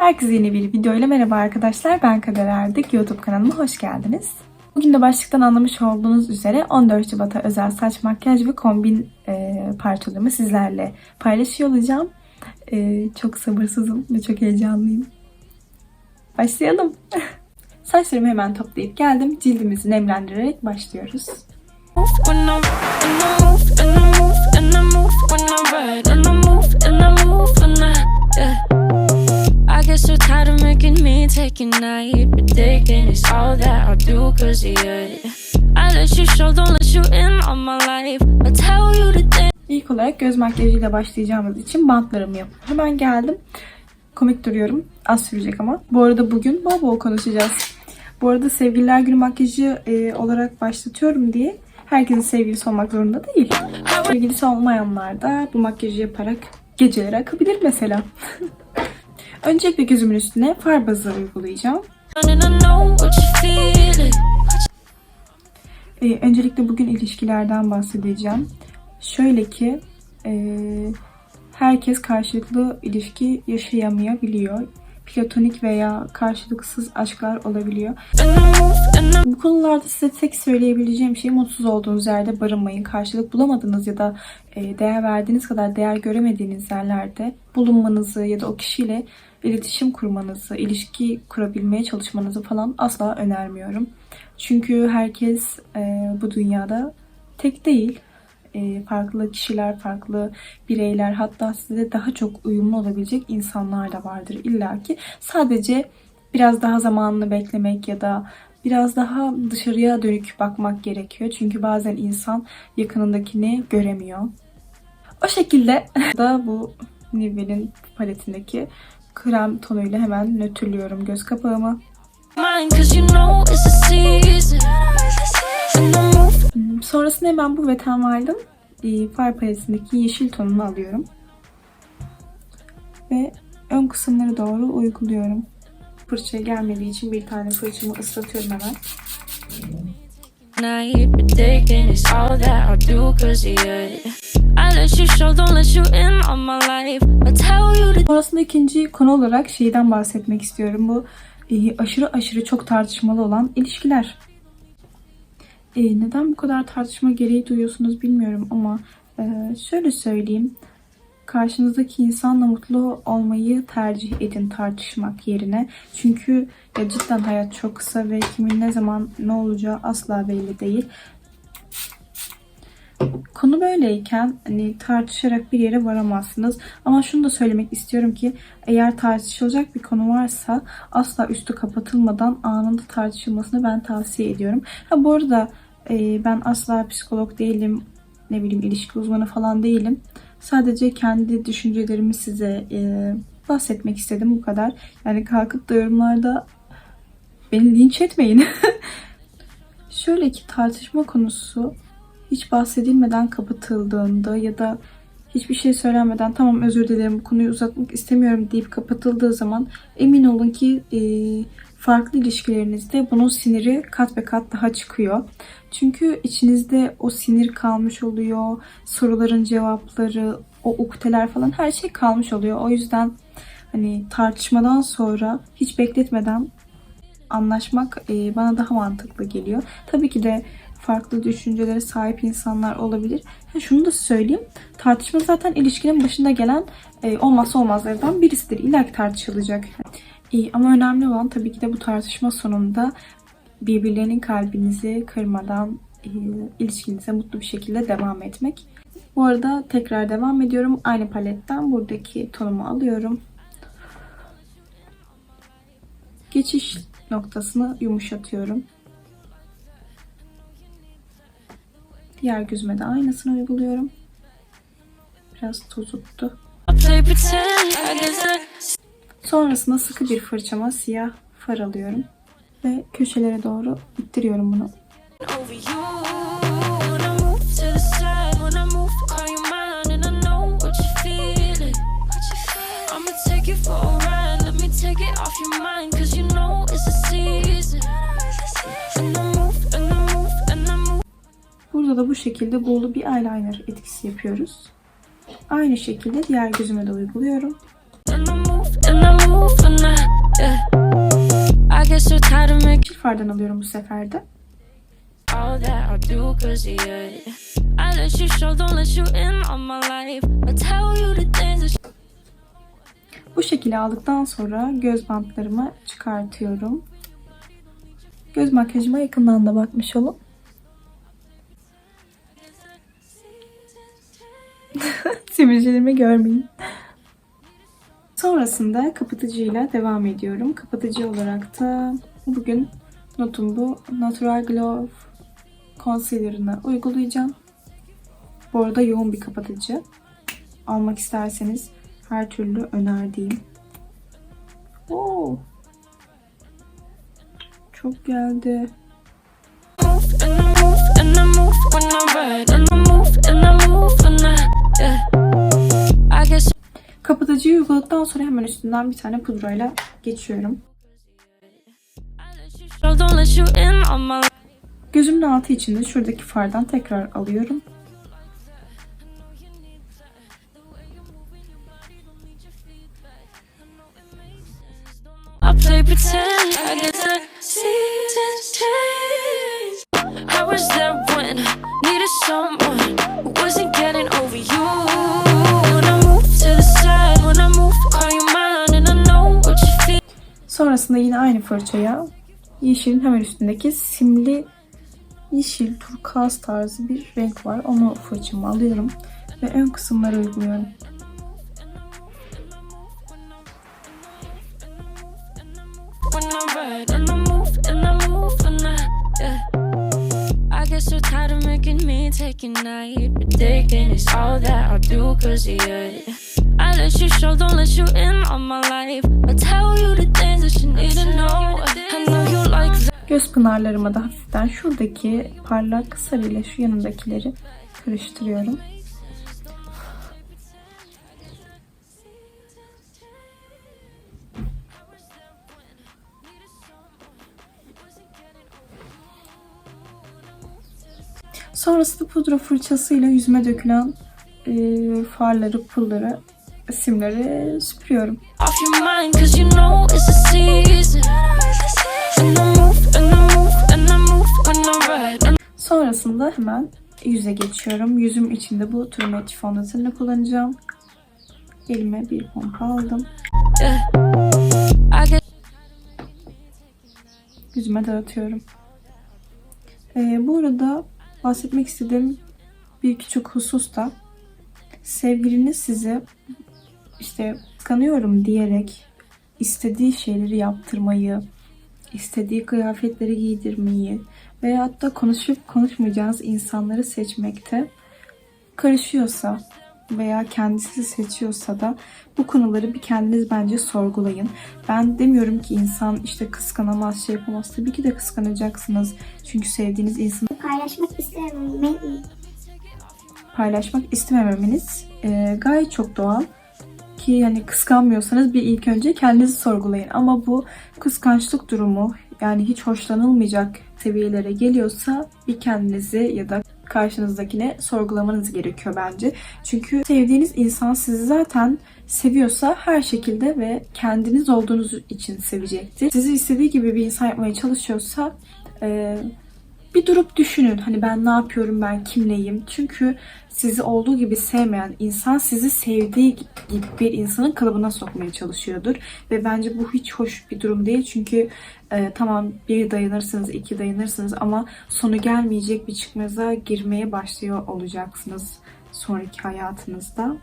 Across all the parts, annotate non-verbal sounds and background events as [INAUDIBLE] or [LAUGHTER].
Herkese yeni bir video ile merhaba arkadaşlar. Ben Kader Erdik. YouTube kanalıma hoş geldiniz. Bugün de başlıktan anlamış olduğunuz üzere 14 Şubat'a özel saç, makyaj ve kombin e, parçalarımı sizlerle paylaşıyor olacağım. E, çok sabırsızım ve çok heyecanlıyım. Başlayalım. [LAUGHS] Saçlarımı hemen toplayıp geldim. Cildimizi nemlendirerek başlıyoruz. A night, taking is all that I do, cause you. I let you show, don't let you in on my life. I tell you the things. İlk olarak göz makyajıyla başlayacağımız için bantlarımı yapıp hemen geldim. Komik duruyorum. Az sürecek ama. Bu arada bugün bol bol konuşacağız. Bu arada sevgililer günü makyajı e, olarak başlatıyorum diye herkesin sevgilisi olmak zorunda değil. Sevgilisi olmayanlar da bu makyajı yaparak geceleri akabilir mesela. [LAUGHS] Öncelikle gözümün üstüne far bazı uygulayacağım. Ee, öncelikle bugün ilişkilerden bahsedeceğim. Şöyle ki e, herkes karşılıklı ilişki yaşayamayabiliyor. Platonik veya karşılıksız aşklar olabiliyor. Bu konularda size tek söyleyebileceğim şey mutsuz olduğunuz yerde barınmayın. Karşılık bulamadığınız ya da e, değer verdiğiniz kadar değer göremediğiniz yerlerde bulunmanızı ya da o kişiyle iletişim kurmanızı, ilişki kurabilmeye çalışmanızı falan asla önermiyorum. Çünkü herkes e, bu dünyada tek değil. E, farklı kişiler, farklı bireyler hatta size daha çok uyumlu olabilecek insanlar da vardır illaki. Sadece biraz daha zamanını beklemek ya da biraz daha dışarıya dönük bakmak gerekiyor. Çünkü bazen insan yakınındakini göremiyor. O şekilde [LAUGHS] da bu Nivell'in paletindeki krem tonuyla hemen nötrlüyorum göz kapağımı. Hmm, Sonrasında hemen bu Wet Wild'ın e, far paletindeki yeşil tonunu alıyorum. Ve ön kısımları doğru uyguluyorum. Fırçaya gelmediği için bir tane fırçamı ıslatıyorum hemen. I do, cause of you. I let you show, don't let you in on my life. Sonrasında ikinci konu olarak şeyden bahsetmek istiyorum. Bu e, aşırı aşırı çok tartışmalı olan ilişkiler. E, neden bu kadar tartışma gereği duyuyorsunuz bilmiyorum ama e, şöyle söyleyeyim. Karşınızdaki insanla mutlu olmayı tercih edin tartışmak yerine. Çünkü ya cidden hayat çok kısa ve kimin ne zaman ne olacağı asla belli değil. Konu böyleyken hani tartışarak bir yere varamazsınız. Ama şunu da söylemek istiyorum ki eğer tartışılacak bir konu varsa asla üstü kapatılmadan anında tartışılmasını ben tavsiye ediyorum. Ha bu arada e, ben asla psikolog değilim. Ne bileyim ilişki uzmanı falan değilim. Sadece kendi düşüncelerimi size e, bahsetmek istedim bu kadar. Yani kalkıp da yorumlarda beni linç etmeyin. [LAUGHS] Şöyle ki tartışma konusu hiç bahsedilmeden kapatıldığında ya da hiçbir şey söylenmeden tamam özür dilerim bu konuyu uzatmak istemiyorum deyip kapatıldığı zaman emin olun ki e, farklı ilişkilerinizde bunun siniri kat be kat daha çıkıyor. Çünkü içinizde o sinir kalmış oluyor. Soruların cevapları, o ukteler falan her şey kalmış oluyor. O yüzden hani tartışmadan sonra hiç bekletmeden anlaşmak e, bana daha mantıklı geliyor. Tabii ki de farklı düşüncelere sahip insanlar olabilir. Ha, şunu da söyleyeyim. Tartışma zaten ilişkinin başında gelen e, olmazsa olmazlardan birisidir. İlla tartışılacak. E, ama önemli olan tabii ki de bu tartışma sonunda birbirlerinin kalbinizi kırmadan e, ilişkinize mutlu bir şekilde devam etmek. Bu arada tekrar devam ediyorum. Aynı paletten buradaki tonumu alıyorum. Geçiş noktasını yumuşatıyorum. Diğer gözüme de aynısını uyguluyorum. Biraz tozuttu. Sonrasında sıkı bir fırçama siyah far alıyorum. Ve köşelere doğru ittiriyorum bunu. Burada da bu şekilde buğulu bir eyeliner etkisi yapıyoruz. Aynı şekilde diğer gözüme de uyguluyorum. And I move, and I move, tired of making Yeşil fardan alıyorum bu sefer de. Bu şekilde aldıktan sonra göz bantlarımı çıkartıyorum. Göz makyajıma yakından da bakmış olun. Sivilcelerimi görmeyin. Sonrasında kapatıcıyla devam ediyorum. Kapatıcı olarak da bugün notum bu. Natural Glow Concealer'ını uygulayacağım. Bu arada yoğun bir kapatıcı. Almak isterseniz her türlü önerdiğim. Oo. Çok geldi. and I move and I move and I move and I yeah. I Kapatıcıyı uyguladıktan sonra hemen üstünden bir tane pudrayla geçiyorum. I. Gözümün altı için de şuradaki fardan tekrar alıyorum. I play pretend. I guess the seasons Sonrasında yine aynı fırçaya yeşilin hemen üstündeki simli yeşil turkuaz tarzı bir renk var. Onu fırçama alıyorum ve ön kısımlara uyguluyorum. Yeah. Göz pınarlarıma da hafiften şuradaki parlak sarı ile şu yanındakileri karıştırıyorum. Sonrasında pudra fırçasıyla yüzüme dökülen e, farları, pulları, simleri süpürüyorum. Sonrasında hemen yüze geçiyorum. Yüzüm içinde bu Turmet fondötenini kullanacağım. Elime bir pompa aldım. Yüzüme dağıtıyorum. Ee, bu arada bahsetmek istediğim bir küçük husus da sevgiliniz size işte kıskanıyorum diyerek istediği şeyleri yaptırmayı, istediği kıyafetleri giydirmeyi veyahut da konuşup konuşmayacağınız insanları seçmekte karışıyorsa veya kendisi seçiyorsa da bu konuları bir kendiniz bence sorgulayın. Ben demiyorum ki insan işte kıskanamaz, şey yapamaz. Tabii ki de kıskanacaksınız. Çünkü sevdiğiniz insanı paylaşmak istemem. paylaşmak istememeniz e, gayet çok doğal. Ki yani kıskanmıyorsanız bir ilk önce kendinizi sorgulayın. Ama bu kıskançlık durumu yani hiç hoşlanılmayacak seviyelere geliyorsa bir kendinizi ya da karşınızdakine sorgulamanız gerekiyor bence. Çünkü sevdiğiniz insan sizi zaten seviyorsa her şekilde ve kendiniz olduğunuz için sevecektir. Sizi istediği gibi bir insan yapmaya çalışıyorsa e, bir durup düşünün. Hani ben ne yapıyorum, ben kimleyim? Çünkü sizi olduğu gibi sevmeyen insan sizi sevdiği gibi bir insanın kalıbına sokmaya çalışıyordur. Ve bence bu hiç hoş bir durum değil. Çünkü e, tamam bir dayanırsınız, iki dayanırsınız ama sonu gelmeyecek bir çıkmaza girmeye başlıyor olacaksınız sonraki hayatınızda.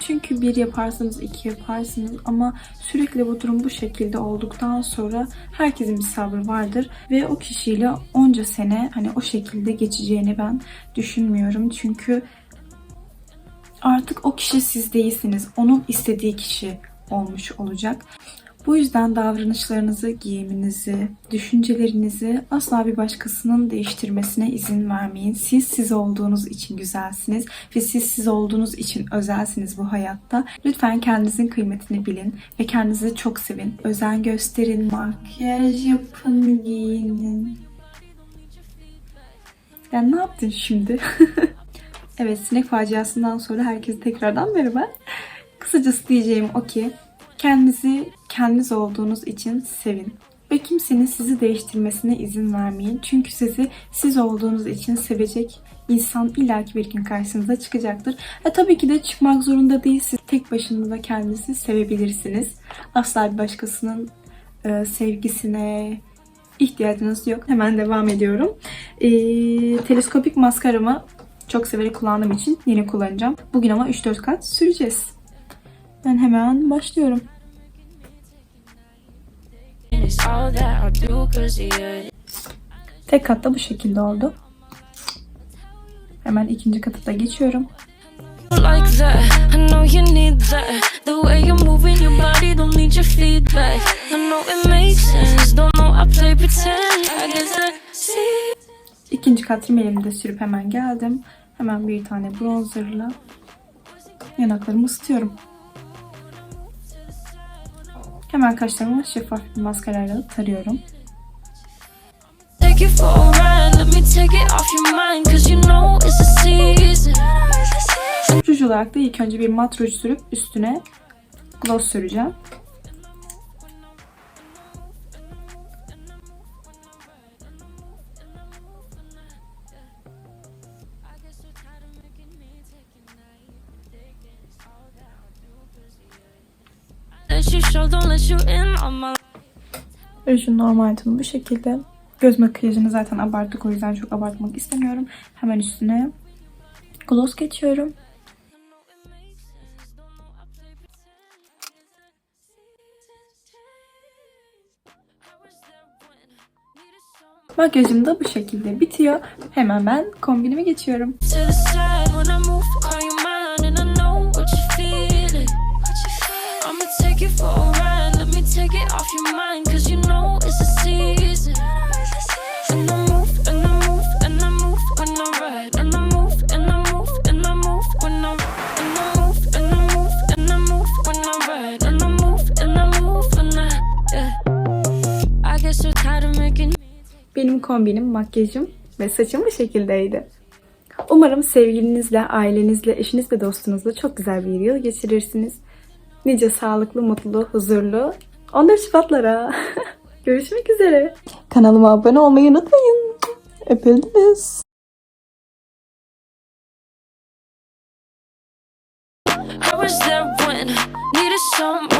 Çünkü bir yaparsınız, iki yaparsınız ama sürekli bu durum bu şekilde olduktan sonra herkesin bir sabrı vardır ve o kişiyle onca sene hani o şekilde geçeceğini ben düşünmüyorum. Çünkü artık o kişi siz değilsiniz. Onun istediği kişi olmuş olacak. Bu yüzden davranışlarınızı, giyiminizi, düşüncelerinizi asla bir başkasının değiştirmesine izin vermeyin. Siz siz olduğunuz için güzelsiniz ve siz siz olduğunuz için özelsiniz bu hayatta. Lütfen kendinizin kıymetini bilin ve kendinizi çok sevin. Özen gösterin, makyaj yapın, giyinin. Ya ne yaptın şimdi? [LAUGHS] evet, sinek faciasından sonra herkese tekrardan merhaba. Kısacası diyeceğim o ki kendinizi kendiniz olduğunuz için sevin. ve kimsenin sizi değiştirmesine izin vermeyin. Çünkü sizi siz olduğunuz için sevecek insan illaki bir gün karşınıza çıkacaktır. E tabii ki de çıkmak zorunda değil. Siz tek başınıza kendinizi sevebilirsiniz. Asla bir başkasının e, sevgisine ihtiyacınız yok. Hemen devam ediyorum. E, teleskopik maskaramı çok severek kullandığım için yine kullanacağım. Bugün ama 3-4 kat süreceğiz. Ben hemen başlıyorum. Tek katta bu şekilde oldu. Hemen ikinci katı da geçiyorum. like that. I know you need that. The way you're moving your body don't need your feedback. I know it makes sense. Don't know I play pretend. I guess I see. İkinci kat rimelimi de sürüp hemen geldim. Hemen bir tane bronzerla yanaklarımı ısıtıyorum. Hemen kaşlarımı şeffaf bir maskarayla tarıyorum. Take it for a ride. Let me take it off your mind. Cause you know it's a season. Ruj olarak da ilk önce bir mat ruj sürüp üstüne gloss süreceğim. Rujun normal tonu bu şekilde. Göz makyajını zaten abarttık o yüzden çok abartmak istemiyorum. Hemen üstüne gloss geçiyorum. Makyajım da bu şekilde bitiyor. Hemen ben kombinime geçiyorum. Take it for a ride. Let me take it off your mind. Cause you know it's a season. And I move, and I move, and I move when I ride. And I move, and I move, and I move when I and I move, and I move, and I move when I ride. And I move, and I move when I yeah. I get so tired of making Benim kombinim, makyajım ve saçım bu şekildeydi. Umarım sevgilinizle, ailenizle, eşinizle, dostunuzla çok güzel bir yıl geçirirsiniz. Nice sağlıklı, mutlu, huzurlu 14 Şubatlara. [LAUGHS] Görüşmek üzere. Kanalıma abone olmayı unutmayın. Öpüldünüz. I was there when needed someone.